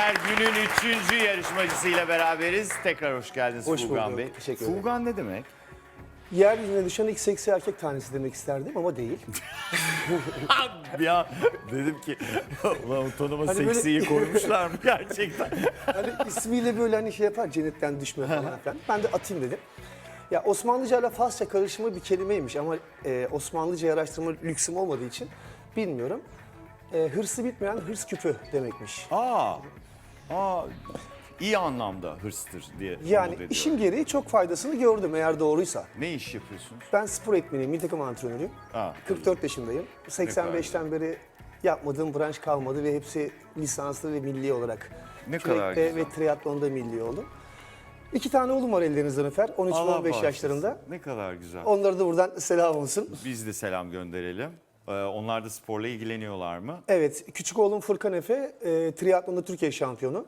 seyirciler günün üçüncü yarışmacısıyla beraberiz. Tekrar hoş geldiniz Hoş Fugan bulduk, Bey. teşekkür ederim. Fugan ne demek? Yeryüzüne düşen ilk seksi erkek tanesi demek isterdim ama değil. an dedim ki ulan tonuma Hani böyle- seksiyi koymuşlar mı gerçekten? Hani ismiyle böyle hani şey yapar cennetten düşme falan filan. Ben de atayım dedim. Ya Osmanlıca ile Farsça karışımı bir kelimeymiş ama e, Osmanlıca araştırma lüksüm olmadığı için bilmiyorum. E, hırsı bitmeyen hırs küpü demekmiş. Aa, aa iyi anlamda hırstır diye umut Yani ediyorum. işim gereği çok faydasını gördüm eğer doğruysa. Ne iş yapıyorsunuz? Ben spor eğitmeniyim, milli takım antrenörüyüm. Aa, 44 yaşındayım. 85'ten beri yapmadığım branş kalmadı ve hepsi lisanslı ve milli olarak. Ne kadar Kürekte güzel. ve triatlonda milli oldum. İki tane oğlum var ellerinizden öper. 13 ve Allah 15 bağışlasın. yaşlarında. Ne kadar güzel. Onlara da buradan selam olsun. Biz de selam gönderelim. Ee, onlar da sporla ilgileniyorlar mı? Evet, küçük oğlum Furkan Efe e, triatlonda Türkiye şampiyonu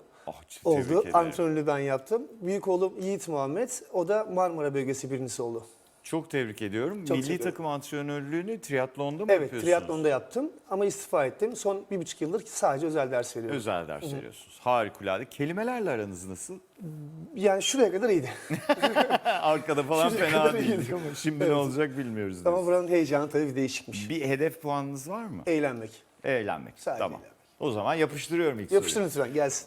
tebrik oldu. Antrenörlüğü ben yaptım. Büyük oğlum Yiğit Muhammed, o da Marmara bölgesi birincisi oldu. Çok tebrik ediyorum. Çok Milli ederim. takım antrenörlüğünü triatlonda mı Evet, yapıyorsunuz? triatlonda yaptım ama istifa ettim. Son bir buçuk yıldır sadece özel ders veriyorum. Özel ders veriyorsunuz. Harikulade. Kelimelerle aranız nasıl? Yani şuraya kadar iyiydi. Arkada falan Şuraya fena kadar değil. iyiydik ama. Şimdi ne Evet. olacak bilmiyoruz. Ama diyorsun. buranın heyecanı tabii bir değişikmiş. Bir hedef puanınız var mı? Eğlenmek. Eğlenmek. Sadece tamam. eğlenmek. O zaman yapıştırıyorum ilk Yapıştırın lütfen gelsin.